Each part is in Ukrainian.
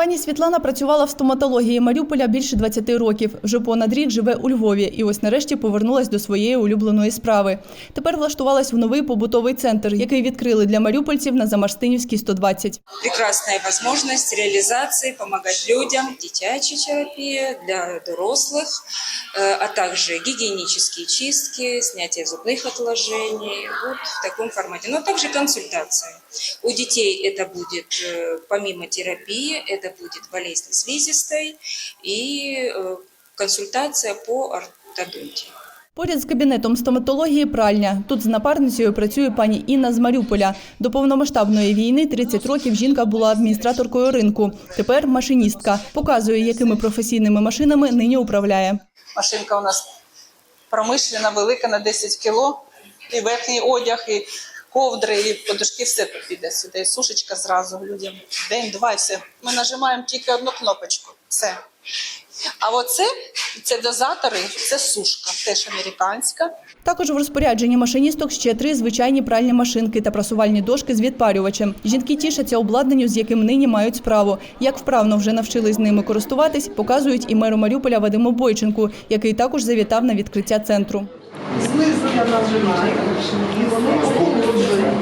Пані Світлана працювала в стоматології Маріуполя більше 20 років. Вже понад рік живе у Львові і ось нарешті повернулась до своєї улюбленої справи. Тепер влаштувалась в новий побутовий центр, який відкрили для маріупольців на Замарстинівській 120. прекрасная возможность реализации, помогать людям, детячая терапия для взрослых, э, а также гигиенические чистки, снятие зубных отложений, вот в таком формате. Но также консультации. У детей это будет, э, помимо терапии, это будет болезнь слизистой и э, консультация по ортодонтии. Поряд з кабінетом стоматології пральня. Тут з напарницею працює пані Інна з Маріуполя. До повномасштабної війни 30 років жінка була адміністраторкою ринку. Тепер машиністка. Показує, якими професійними машинами нині управляє. Машинка у нас промишлена, велика на 10 кіло. І верхній одяг, і ковдри, і подушки, все тут піде сюди. Сушечка зразу людям. День-два і все. Ми нажимаємо тільки одну кнопочку. Все. А оце це дозатори, це сушка, теж американська. Також в розпорядженні машиністок ще три звичайні пральні машинки та прасувальні дошки з відпарювачем. Жінки тішаться обладнанню, з яким нині мають справу. Як вправно вже навчились ними користуватись, показують і меру Маріуполя Вадиму Бойченку, який також завітав на відкриття центру. Знизу я нажимаю, і воно охолоджує.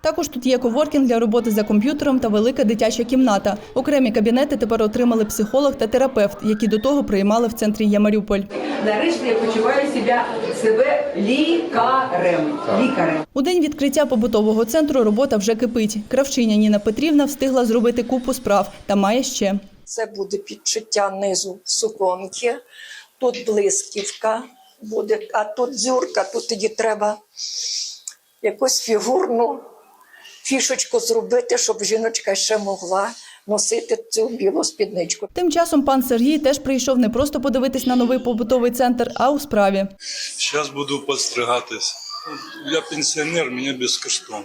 Також тут є коворкінг для роботи за комп'ютером та велика дитяча кімната. Окремі кабінети тепер отримали психолог та терапевт, які до того приймали в центрі «Я Маріуполь». Нарешті я почуваю себе, себе лікарем. Лікарем. У день відкриття побутового центру робота вже кипить. Кравчиня Ніна Петрівна встигла зробити купу справ та має ще. Це буде підшиття низу суконки, тут блисківка буде, а тут дзюрка, тут тоді треба якусь фігурну фішечку зробити, щоб жіночка ще могла носити цю білу спідничку. Тим часом пан Сергій теж прийшов не просто подивитись на новий побутовий центр, а у справі. Сейчас буду подстригатись. Я пенсіонер, мені безкоштовно.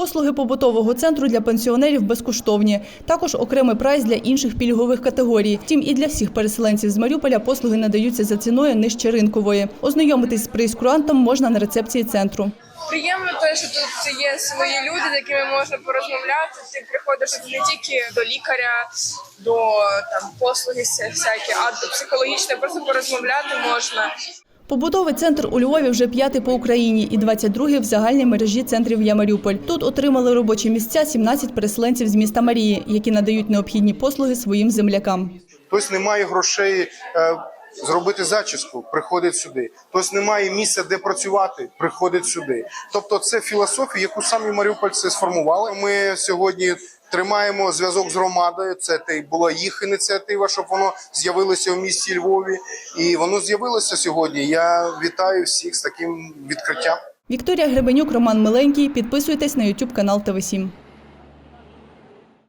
Послуги побутового центру для пенсіонерів безкоштовні. Також окремий прайс для інших пільгових категорій. Втім, і для всіх переселенців з Маріуполя послуги надаються за ціною нижче ринкової. Ознайомитись з прейскурантом можна на рецепції центру. Приємно те, що тут є свої люди, з якими можна порозмовляти. Ти приходиш не тільки до лікаря, до там послуги всякі, а до психологічно просто порозмовляти можна. Побутовий центр у Львові вже п'ятий по Україні і 22-й в загальній мережі центрів «Я Маріуполь». Тут отримали робочі місця 17 переселенців з міста Марії, які надають необхідні послуги своїм землякам. Хтось не має грошей е, зробити зачіску, приходить сюди. Хтось не має місця, де працювати, приходить сюди. Тобто, це філософія, яку самі маріупольці сформували. Ми сьогодні тримаємо зв'язок з громадою. Це була їх ініціатива, щоб воно з'явилося в місті Львові, і воно з'явилося сьогодні. Я вітаю всіх з таким відкриттям. Вікторія Гребенюк, Роман Миленький. Підписуйтесь на YouTube канал ТВ7.